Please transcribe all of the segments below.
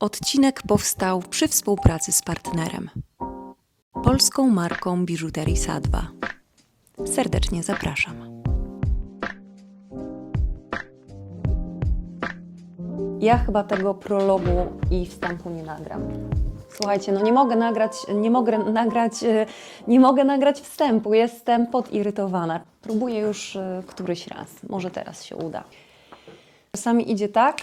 Odcinek powstał przy współpracy z partnerem, polską marką biżuterii Sadwa. Serdecznie zapraszam. Ja chyba tego prologu i wstępu nie nagram. Słuchajcie, no nie mogę nagrać, nie mogę nagrać, e, nie mogę nagrać wstępu. Jestem podirytowana. Próbuję już e, któryś raz. Może teraz się uda. Czasami idzie tak,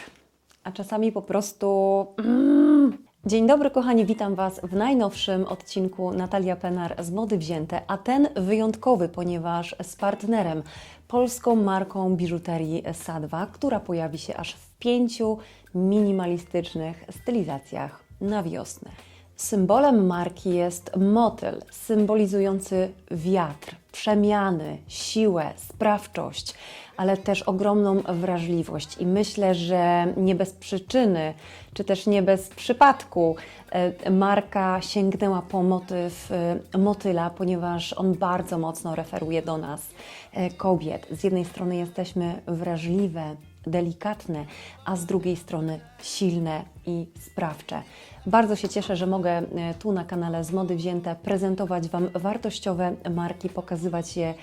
a czasami po prostu. Mm. Dzień dobry, kochani, witam Was w najnowszym odcinku Natalia Penar z Mody Wzięte, a ten wyjątkowy, ponieważ z partnerem, polską marką biżuterii Sadwa, która pojawi się aż w pięciu minimalistycznych stylizacjach na wiosnę. Symbolem marki jest motyl, symbolizujący wiatr, przemiany, siłę, sprawczość, ale też ogromną wrażliwość. I myślę, że nie bez przyczyny, czy też nie bez przypadku e, marka sięgnęła po motyw e, motyla, ponieważ on bardzo mocno referuje do nas, e, kobiet. Z jednej strony jesteśmy wrażliwe, delikatne, a z drugiej strony silne i sprawcze. Bardzo się cieszę, że mogę e, tu na kanale z Mody Wzięte prezentować Wam wartościowe marki, pokazywać je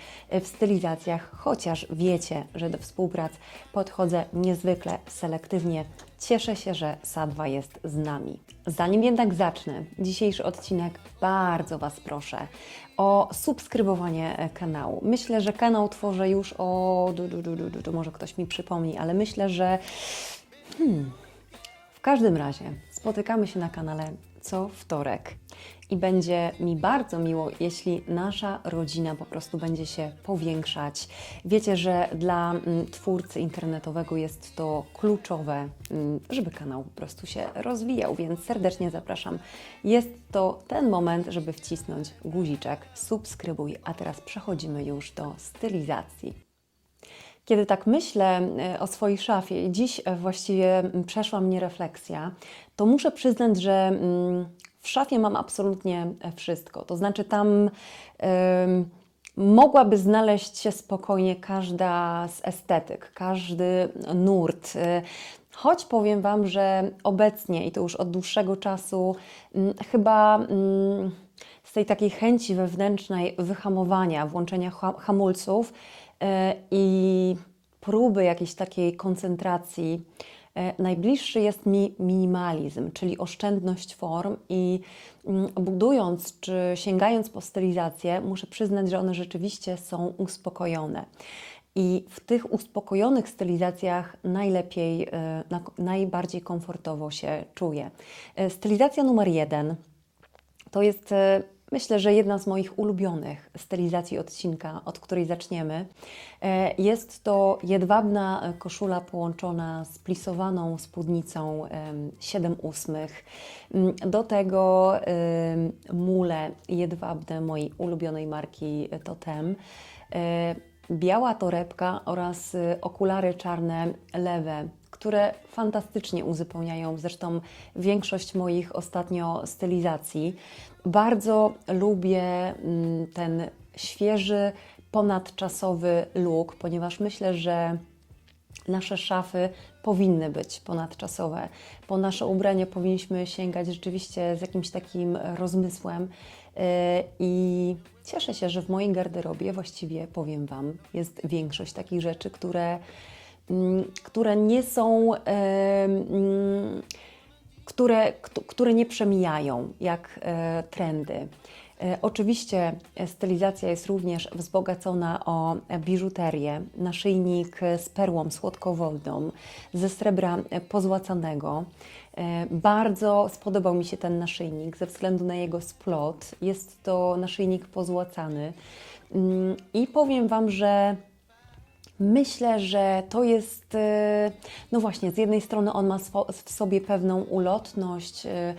w stylizacjach, chociaż wiecie, że do współprac podchodzę niezwykle selektywnie. Cieszę się, że Sadwa jest z nami. Zanim jednak zacznę dzisiejszy odcinek, bardzo Was proszę o subskrybowanie e, kanału. Myślę, że kanał tworzę już o. Du, du, du, du, du, może ktoś mi przypomni, ale myślę, że. Hmm, w każdym razie spotykamy się na kanale co wtorek i będzie mi bardzo miło, jeśli nasza rodzina po prostu będzie się powiększać. Wiecie, że dla mm, twórcy internetowego jest to kluczowe, mm, żeby kanał po prostu się rozwijał, więc serdecznie zapraszam. Jest to ten moment, żeby wcisnąć guziczek subskrybuj, a teraz przechodzimy już do stylizacji. Kiedy tak myślę e, o swojej szafie i dziś e, właściwie przeszła mnie refleksja, to muszę przyznać, że w szafie mam absolutnie e, wszystko. To znaczy tam mogłaby znaleźć się spokojnie każda z estetyk, każdy nurt. Choć powiem Wam, że obecnie i to już od dłuższego czasu, chyba z tej takiej chęci wewnętrznej wyhamowania, włączenia ha- hamulców i próby jakiejś takiej koncentracji, e, najbliższy jest mi minimalizm, czyli oszczędność form i mm, budując czy sięgając po stylizację, muszę przyznać, że one rzeczywiście są uspokojone. I w tych uspokojonych stylizacjach najlepiej, e, na- najbardziej komfortowo się czuję. E, Stylizacja numer jeden to jest, e, myślę, że jedna z moich ulubionych stylizacji odcinka, od której zaczniemy. E, Jest to jedwabna e, koszula połączona z plisowaną spódnicą em, 7 ósmych. Mm, Do tego mule jedwabne mojej ulubionej marki e, Totem. E, Biała torebka oraz y, okulary czarne lewe, które fantastycznie uzupełniają zresztą większość moich ostatnio stylizacji. Bardzo lubię mm, ten świeży, ponadczasowy look, ponieważ myślę, że nasze szafy powinny być ponadczasowe. Po nasze ubrania powinniśmy sięgać rzeczywiście z jakimś takim rozmysłem. Yy, I cieszę się, że w mojej garderobie właściwie powiem Wam, jest większość takich rzeczy, które, które nie są. mm, które, kt- które nie przemijają jak e, trendy. E, Oczywiście stylizacja jest również wzbogacona o biżuterię. Naszyjnik z perłą słodkowodną, ze srebra pozłacanego. E, Bardzo spodobał mi się ten naszyjnik ze względu na jego splot. Jest to naszyjnik pozłacany. Mm, I powiem Wam, że Myślę, że to jest, e, no właśnie, z jednej strony on ma w sobie pewną ulotność, e,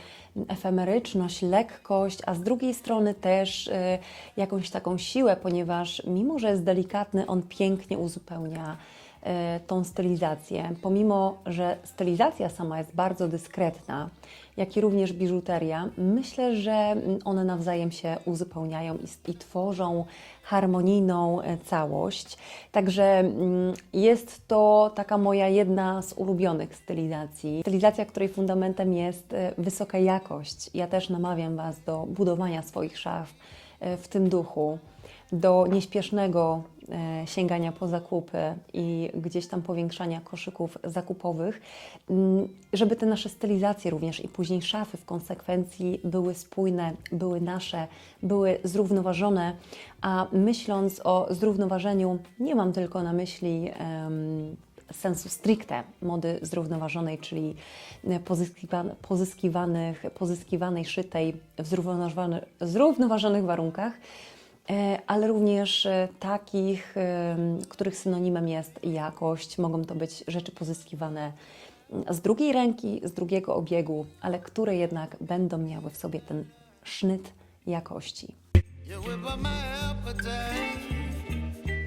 efemeryczność, lekkość, a z drugiej strony też e, jakąś taką siłę, ponieważ mimo, że jest delikatny, on pięknie uzupełnia tą stylizację. Pomimo, że stylizacja sama jest bardzo dyskretna, jak i również biżuteria, myślę, że one nawzajem się uzupełniają i, i tworzą harmonijną e, całość. Także mm, jest to taka moja jedna z ulubionych stylizacji. Stylizacja, której fundamentem jest e, wysoka jakość. Ja też namawiam Was do budowania swoich szaf e, w tym duchu, do nieśpiesznego e, sięgania po zakupy i gdzieś tam powiększania koszyków zakupowych, mm, żeby te nasze stylizacje również i później szafy w konsekwencji były spójne, były nasze, były zrównoważone, a myśląc o zrównoważeniu, nie mam tylko na myśli em, sensu stricte mody zrównoważonej, czyli pozyskiwa, pozyskiwanych, pozyskiwanej, szytej w zrównoważony, zrównoważonych warunkach, e, ale również e, takich, em, których synonimem jest jakość. Mogą to być rzeczy pozyskiwane z drugiej ręki, z drugiego obiegu, ale które jednak będą miały w sobie ten sznyt jakości.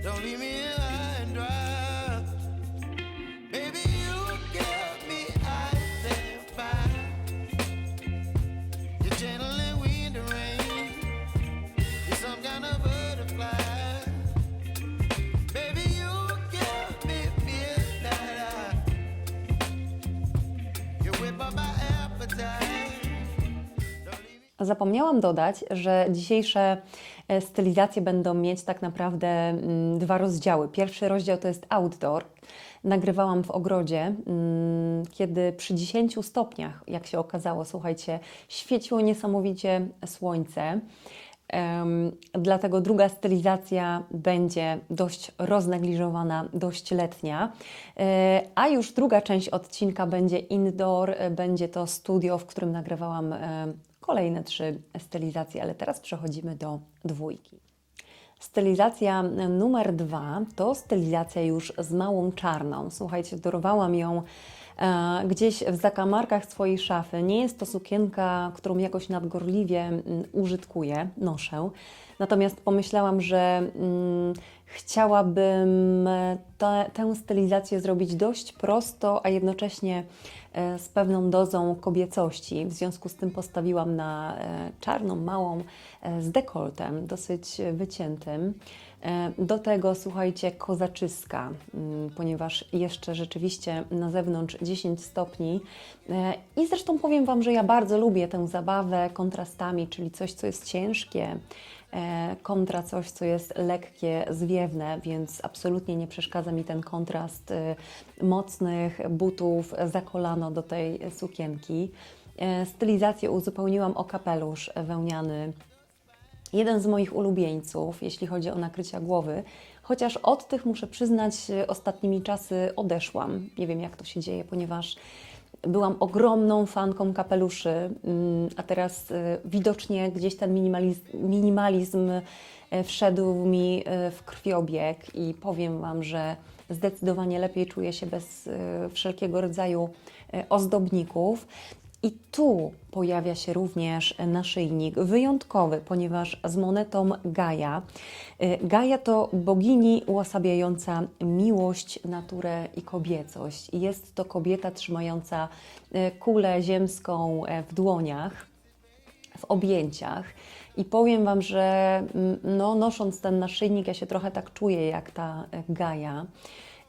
You Zapomniałam dodać, że dzisiejsze e, stylizacje będą mieć tak naprawdę mm, dwa rozdziały. Pierwszy rozdział to jest outdoor. Nagrywałam w ogrodzie, mm, kiedy przy 10 stopniach, jak się okazało, słuchajcie, świeciło niesamowicie słońce. Dlatego druga stylizacja będzie dość roznegliżowana, dość letnia. E, a już druga część odcinka będzie indoor, e, będzie to studio, w którym nagrywałam kolejne trzy stylizacje, ale teraz przechodzimy do dwójki. Stylizacja numer dwa to stylizacja już z małą czarną. Słuchajcie, dorwałam ją gdzieś w zakamarkach swojej szafy. Nie jest to sukienka, którą jakoś nadgorliwie mm, użytkuję, noszę. Natomiast pomyślałam, że mm, chciałabym te, tę stylizację zrobić dość prosto, a jednocześnie e, z pewną dozą kobiecości. W związku z tym postawiłam na e, czarną, małą, e, z dekoltem, dosyć wyciętym. E, Do tego, słuchajcie, kozaczyska, mm, ponieważ jeszcze rzeczywiście na zewnątrz 10 stopni. E, I zresztą powiem Wam, że ja bardzo lubię tę zabawę kontrastami, czyli coś, co jest ciężkie, e, kontra coś, co jest lekkie, zwiewne, więc absolutnie nie przeszkadza mi ten kontrast mocnych butów za kolano do tej sukienki. Stylizację uzupełniłam o kapelusz wełniany jeden z moich ulubieńców, jeśli chodzi o nakrycia głowy, chociaż od tych muszę przyznać, e, ostatnimi czasy odeszłam. Nie wiem, jak to się dzieje, ponieważ byłam ogromną fanką kapeluszy, mm, a teraz e, widocznie gdzieś ten minimalizm, minimalizm e, wszedł mi w krwiobieg i powiem Wam, że zdecydowanie lepiej czuję się bez wszelkiego rodzaju ozdobników. I tu pojawia się również naszyjnik wyjątkowy, ponieważ z monetą Gaia. Y, Gaia to bogini uosabiająca miłość, naturę i kobiecość. Jest to kobieta trzymająca y, kulę ziemską e, w dłoniach w objęciach. I powiem Wam, że mm, no, nosząc ten naszyjnik, ja się trochę tak czuję jak ta e, Gaja,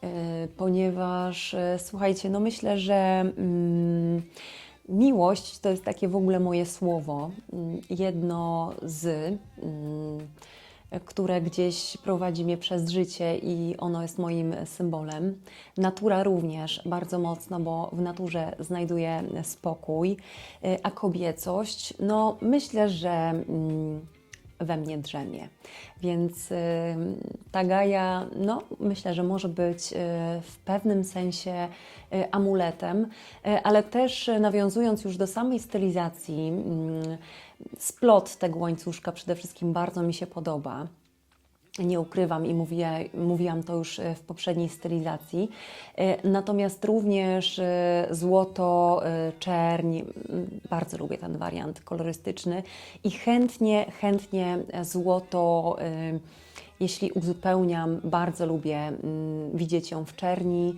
e, ponieważ e, słuchajcie, no myślę, że mm, miłość to jest takie w ogóle moje słowo, mm, jedno z. mm, które gdzieś prowadzi mnie przez życie i ono jest moim symbolem. Natura również bardzo mocno, bo w naturze znajduję spokój, y, a kobiecość, no myślę, że mm, we mnie drzemie. Więc y, ta Gaja, no myślę, że może być y, w pewnym sensie y, amuletem, y, ale też y, nawiązując już do samej stylizacji, mm, splot tego łańcuszka przede wszystkim bardzo mi się podoba. Nie ukrywam i mówię, mówiłam to już e, w poprzedniej stylizacji. E, Natomiast również e, złoto, czerń, bardzo lubię ten wariant kolorystyczny i chętnie, chętnie złoto jeśli uzupełniam, bardzo lubię widzieć ją w czerni,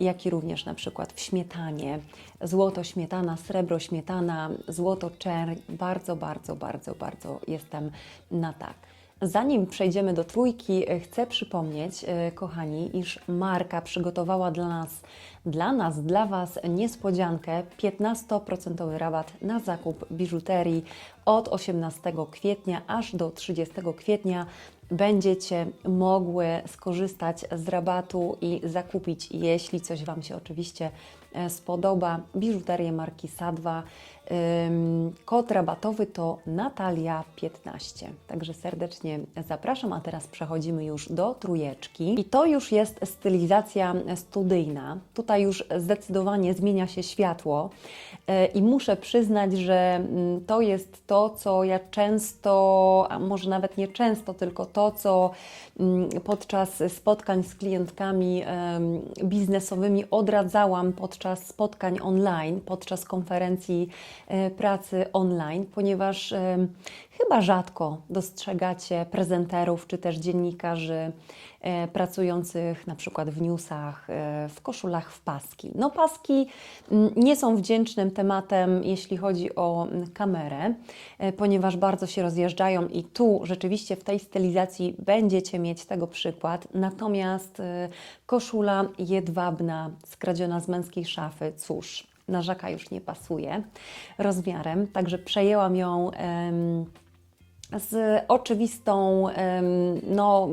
jak i również na przykład w śmietanie. Złoto śmietana, srebro śmietana, złoto czerń. Bardzo, bardzo, bardzo, bardzo jestem na tak. Zanim przejdziemy do trójki, e, chcę przypomnieć, e, kochani, iż marka przygotowała dla nas, dla nas, dla Was niespodziankę 15% rabat na zakup biżuterii od 18 kwietnia aż do 30 kwietnia. Będziecie mogły skorzystać z rabatu i zakupić, jeśli coś Wam się oczywiście spodoba, biżuterię marki Sadwa. Kod rabatowy to Natalia15. Także serdecznie zapraszam, a teraz przechodzimy już do trójeczki. I to już jest stylizacja studyjna. Tutaj już zdecydowanie zmienia się światło e, i muszę przyznać, że mm, to jest to, co ja często, a może nawet nie często, tylko to, co mm, podczas spotkań z klientkami biznesowymi odradzałam podczas spotkań online, podczas konferencji e, pracy online, ponieważ em, chyba rzadko dostrzegacie prezenterów czy też dziennikarzy e, pracujących na przykład w newsach, e, w koszulach w paski. No paski mm, nie są wdzięcznym tematem, jeśli chodzi o mm, kamerę, e, ponieważ bardzo się rozjeżdżają i tu rzeczywiście w tej stylizacji będziecie mieć tego przykład. Natomiast e, koszula jedwabna, skradziona z męskiej szafy, cóż, na żaka już nie pasuje rozmiarem, także przejęłam ją em, z oczywistą, no,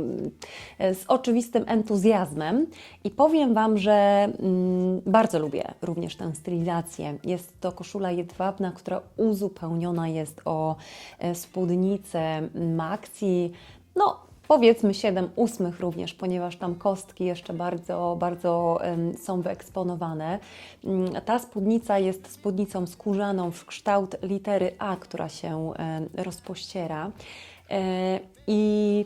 z oczywistym entuzjazmem i powiem Wam, że mm, bardzo lubię również tę stylizację. Jest to koszula jedwabna, która uzupełniona jest o e, spódnicę maxi, no powiedzmy 7 ósmych również, ponieważ tam kostki jeszcze bardzo, bardzo są wyeksponowane. Mm, Ta spódnica jest spódnicą skórzaną w kształt litery A, która się rozpościera. E, I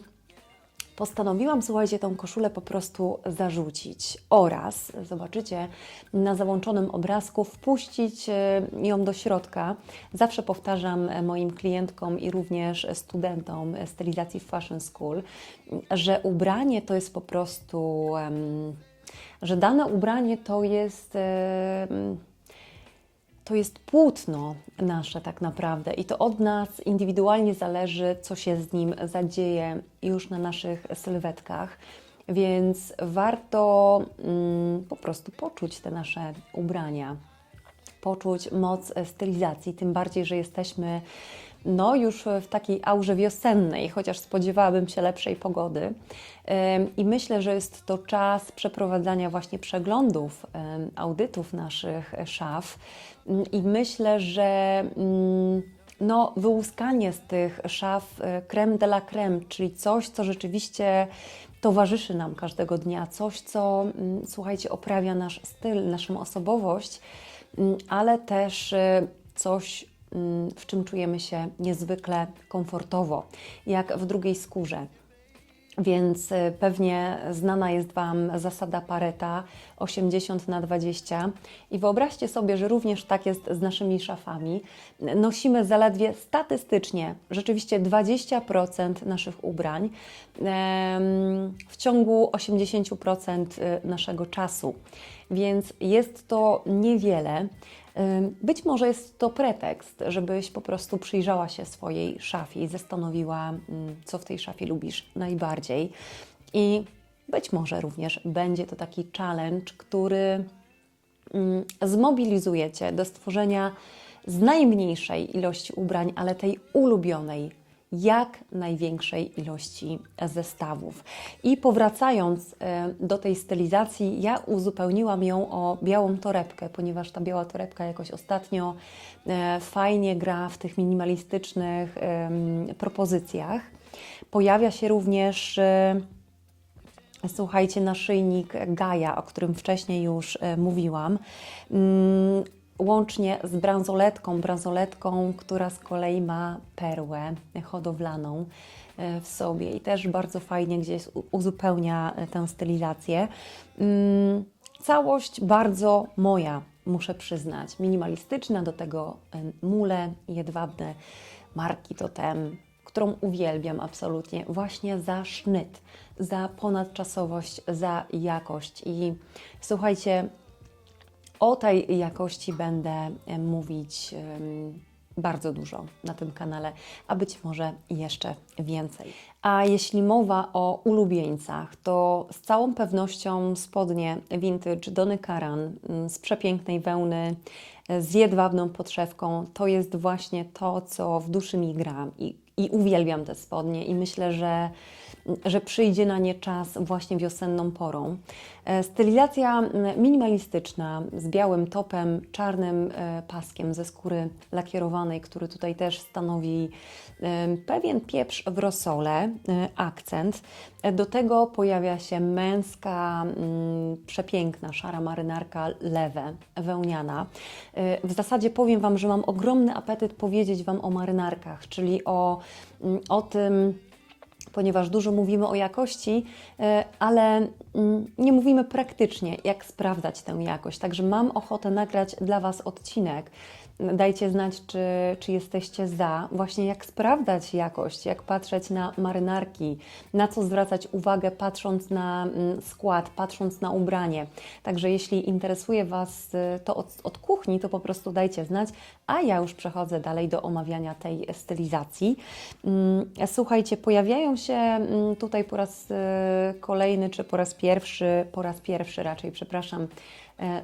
postanowiłam, słuchajcie, tą koszulę po prostu zarzucić oraz, zobaczycie, na załączonym obrazku wpuścić e, ją do środka. Zawsze powtarzam e, moim klientkom i również studentom stylizacji Fashion School, że ubranie to jest po prostu, że dane ubranie to jest... to jest płótno nasze tak naprawdę i to od nas indywidualnie zależy, co się z nim zadzieje już na naszych sylwetkach. Więc warto mm, po prostu poczuć te nasze ubrania, poczuć moc stylizacji, tym bardziej, że jesteśmy no, już w takiej aurze wiosennej, chociaż spodziewałabym się lepszej pogody. I myślę, że jest to czas przeprowadzania właśnie przeglądów, audytów naszych szaf. Ym, I myślę, że ym, no, wyłuskanie z tych szaf e, creme de la creme, czyli coś, co rzeczywiście towarzyszy nam każdego dnia, coś, co, mm, słuchajcie, oprawia nasz styl, naszą osobowość, mm, ale też e, coś, mm, w czym czujemy się niezwykle komfortowo, jak w drugiej skórze. Więc y, pewnie znana jest Wam zasada Pareta 80 na 20 i wyobraźcie sobie, że również tak jest z naszymi szafami. Nosimy zaledwie statystycznie, rzeczywiście 20% naszych ubrań w ciągu 80% naszego czasu. Więc jest to niewiele. Być może jest to pretekst, żebyś po prostu przyjrzała się swojej szafie i zastanowiła, mm, co w tej szafie lubisz najbardziej. I być może również będzie to taki challenge, który mm, zmobilizuje Cię do stworzenia z najmniejszej ilości ubrań, ale tej ulubionej, jak największej ilości zestawów. I powracając e, do tej stylizacji, ja uzupełniłam ją o białą torebkę, ponieważ ta biała torebka jakoś ostatnio e, fajnie gra w tych minimalistycznych propozycjach. Pojawia się również e, Słuchajcie, naszyjnik Gaia, o którym wcześniej już mówiłam, mm, łącznie z bransoletką, bransoletką, która z kolei ma perłę hodowlaną e, w sobie i też bardzo fajnie gdzieś uzupełnia e, tę stylizację. Mm, Całość bardzo moja, muszę przyznać, minimalistyczna, do tego e, mule jedwabne marki Totem, którą uwielbiam absolutnie, właśnie za sznyt, za ponadczasowość, za jakość. I słuchajcie, o tej jakości będę e, mówić bardzo dużo na tym kanale, a być może jeszcze więcej. A jeśli mowa o ulubieńcach, to z całą pewnością spodnie vintage Dony Karan mm, z przepięknej wełny e, z jedwabną podszewką to jest właśnie to, co w duszy mi gra i, i uwielbiam te spodnie i myślę, że że przyjdzie na nie czas właśnie wiosenną porą. E, Stylizacja minimalistyczna z białym topem, czarnym e, paskiem ze skóry lakierowanej, który tutaj też stanowi e, pewien pieprz w rosole, akcent. Do tego pojawia się męska, przepiękna, szara marynarka lewe, wełniana. W zasadzie powiem Wam, że mam ogromny apetyt powiedzieć Wam o marynarkach, czyli o, o tym, ponieważ dużo mówimy o jakości, e, ale mm, nie mówimy praktycznie, jak sprawdzać tę jakość. Także mam ochotę nagrać dla Was odcinek. Dajcie znać, czy, czy jesteście za, właśnie jak sprawdzać jakość, jak patrzeć na marynarki, na co zwracać uwagę, patrząc na mm, skład, patrząc na ubranie. Także jeśli interesuje Was y, to od, od kuchni, to po prostu dajcie znać, a ja już przechodzę dalej do omawiania tej stylizacji. Mm, Słuchajcie, pojawiają się mm, tutaj po raz y, kolejny, czy po raz pierwszy, po raz pierwszy raczej, przepraszam,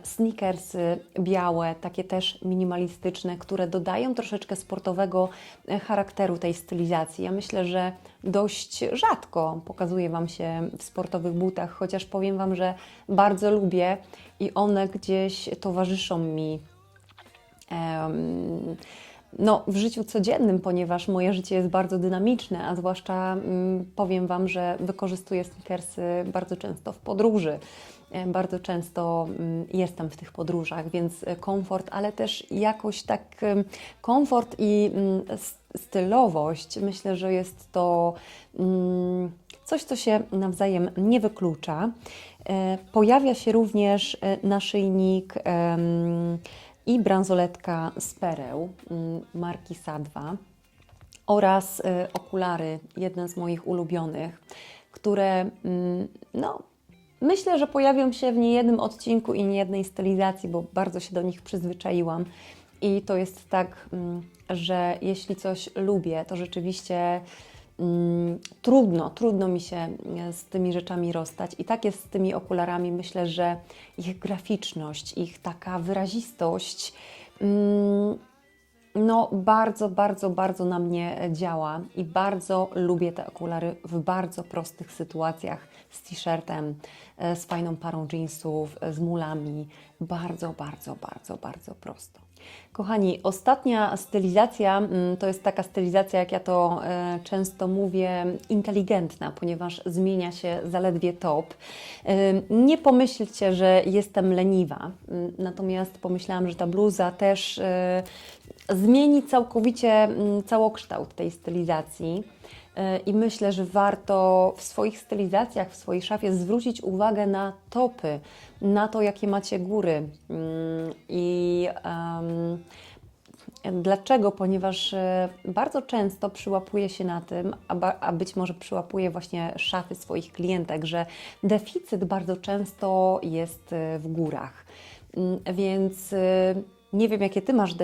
sneakersy białe, takie też minimalistyczne, które dodają troszeczkę sportowego e, charakteru tej stylizacji. Ja myślę, że dość rzadko pokazuje Wam się w sportowych butach, chociaż powiem Wam, że bardzo lubię i one gdzieś towarzyszą mi em, no, w życiu codziennym, ponieważ moje życie jest bardzo dynamiczne, a zwłaszcza mm, powiem Wam, że wykorzystuję sneakersy bardzo często w podróży. Bardzo często mm, jestem w tych podróżach, więc e, komfort, ale też jakoś tak komfort i mm, stylowość, myślę, że jest to mm, coś, co się nawzajem nie wyklucza. E, Pojawia się również e, naszyjnik i bransoletka z pereł marki Sadwa oraz okulary, jeden z moich ulubionych, które no, myślę, że pojawią się w niejednym odcinku i niejednej stylizacji, bo bardzo się do nich przyzwyczaiłam. I to jest tak, mm, że jeśli coś lubię, to rzeczywiście mm, trudno, trudno mi się e, z tymi rzeczami rozstać. I tak jest z tymi okularami. Myślę, że ich graficzność, ich taka wyrazistość. mm, no, bardzo, bardzo, bardzo na mnie działa i bardzo lubię te okulary w bardzo prostych sytuacjach z t-shirtem, e, z fajną parą jeansów, e, z mulami. Bardzo, bardzo, bardzo, bardzo prosto. Kochani, ostatnia stylizacja mm, to jest taka stylizacja, jak ja to e, często mówię, inteligentna, ponieważ zmienia się zaledwie top. E, nie pomyślcie, że jestem leniwa, mm, natomiast pomyślałam, że ta bluza też e, zmieni całkowicie mm, całokształt tej stylizacji. E, I myślę, że warto w swoich stylizacjach, w swojej szafie zwrócić uwagę na topy, na to, jakie macie góry. Mm, I em, Dlaczego? Ponieważ e, bardzo często przyłapuję się na tym, a, być może przyłapuję właśnie szafy swoich klientek, że deficyt bardzo często jest e, w górach. Mm, Więc nie wiem, jakie Ty masz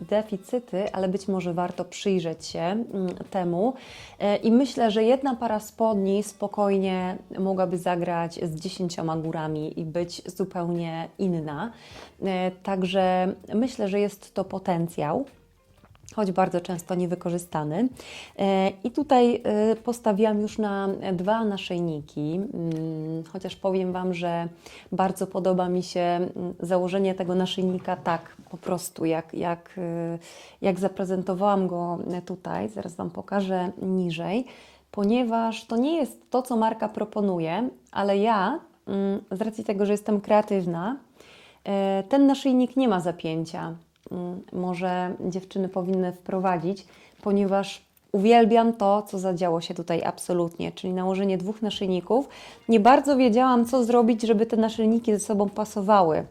deficyty, ale być może warto przyjrzeć się mm, temu. E, I myślę, że jedna para spodni spokojnie mogłaby zagrać z dziesięcioma górami i być zupełnie inna. E, Także myślę, że jest to potencjał choć bardzo często niewykorzystany. E, I tutaj e, postawiłam już na dwa naszyjniki, mm, chociaż powiem Wam, że bardzo podoba mi się mm, założenie tego naszyjnika tak po prostu, jak, jak, e, jak zaprezentowałam go tutaj, zaraz Wam pokażę niżej, ponieważ to nie jest to, co marka proponuje, ale ja mm, z racji tego, że jestem kreatywna, ten naszyjnik nie ma zapięcia może dziewczyny powinny wprowadzić, ponieważ uwielbiam to, co zadziało się tutaj absolutnie, czyli nałożenie dwóch naszyjników. Nie bardzo wiedziałam, co zrobić, żeby te naszyjniki ze sobą pasowały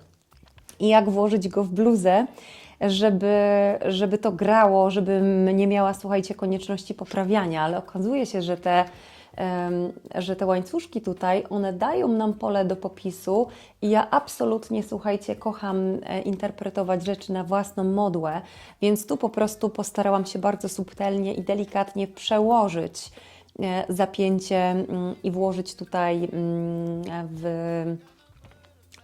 i jak włożyć go w bluzę, żeby, żeby to grało, żebym nie miała, słuchajcie, konieczności poprawiania, ale okazuje się, że te, że te łańcuszki tutaj, one dają nam pole do popisu i ja absolutnie, słuchajcie, kocham e, interpretować rzeczy na własną modłę, więc tu po prostu postarałam się bardzo subtelnie i delikatnie przełożyć e, zapięcie mm, i włożyć tutaj mm, w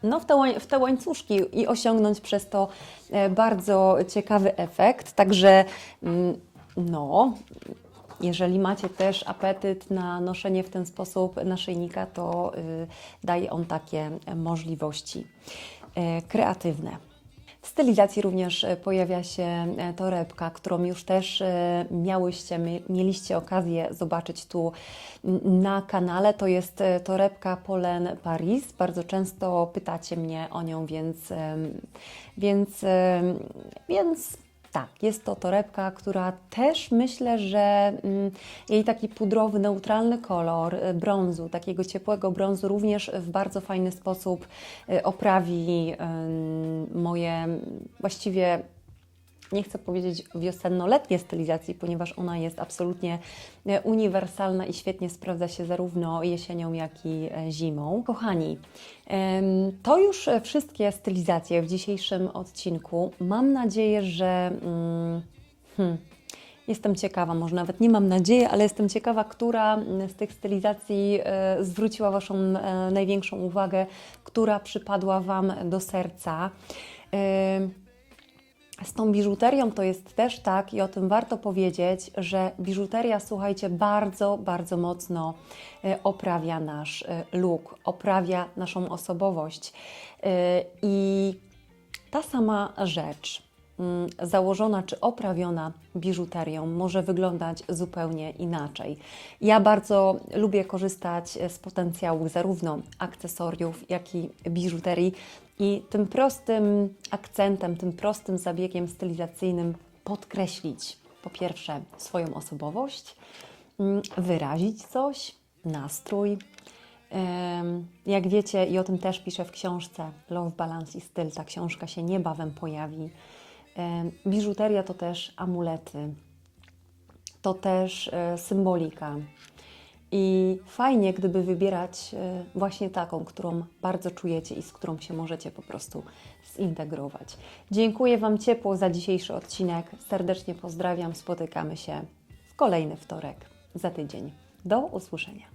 no, w, te, w te łańcuszki i osiągnąć przez to e, bardzo ciekawy efekt. Także, mm, no, jeżeli macie też apetyt na noszenie w ten sposób naszyjnika, to y, daje on takie e, możliwości e, kreatywne. W stylizacji również e, pojawia się torebka, którą już też miałyście, mi- mieliście okazję zobaczyć tu na kanale. To jest torebka Polen Paris. Bardzo często pytacie mnie o nią, więc, więc, więc tak, jest to torebka, która też myślę, że mm, jej taki pudrowy, neutralny kolor y, brązu, takiego ciepłego brązu, również w bardzo fajny sposób y, oprawi moje właściwie nie chcę powiedzieć wiosenno-letnie stylizacji, ponieważ ona jest absolutnie e, uniwersalna i świetnie sprawdza się zarówno jesienią, jak i e, zimą. Kochani, to już wszystkie stylizacje w dzisiejszym odcinku. Mam nadzieję, że. mm, Hmm, Jestem ciekawa, może nawet nie mam nadziei, ale jestem ciekawa, która mm, z tych stylizacji e, zwróciła Waszą największą uwagę, która przypadła Wam do serca. Z tą biżuterią to jest też tak i o tym warto powiedzieć, że biżuteria, słuchajcie, bardzo, bardzo mocno e, oprawia nasz e, look, oprawia naszą osobowość. E, I ta sama rzecz, mm, założona czy oprawiona biżuterią, może wyglądać zupełnie inaczej. Ja bardzo lubię korzystać z potencjału zarówno akcesoriów, jak i biżuterii. I tym prostym akcentem, tym prostym zabiegiem stylizacyjnym podkreślić po pierwsze swoją osobowość, mm, wyrazić coś, nastrój. Jak wiecie, i o tym też piszę w książce Love, Balance i Styl, ta książka się niebawem pojawi. Biżuteria to też amulety, to też e, symbolika. I fajnie, gdyby wybierać e, właśnie taką, którą bardzo czujecie i z którą się możecie po prostu zintegrować. Dziękuję Wam ciepło za dzisiejszy odcinek. Serdecznie pozdrawiam. Spotykamy się w kolejny wtorek za tydzień. Do usłyszenia.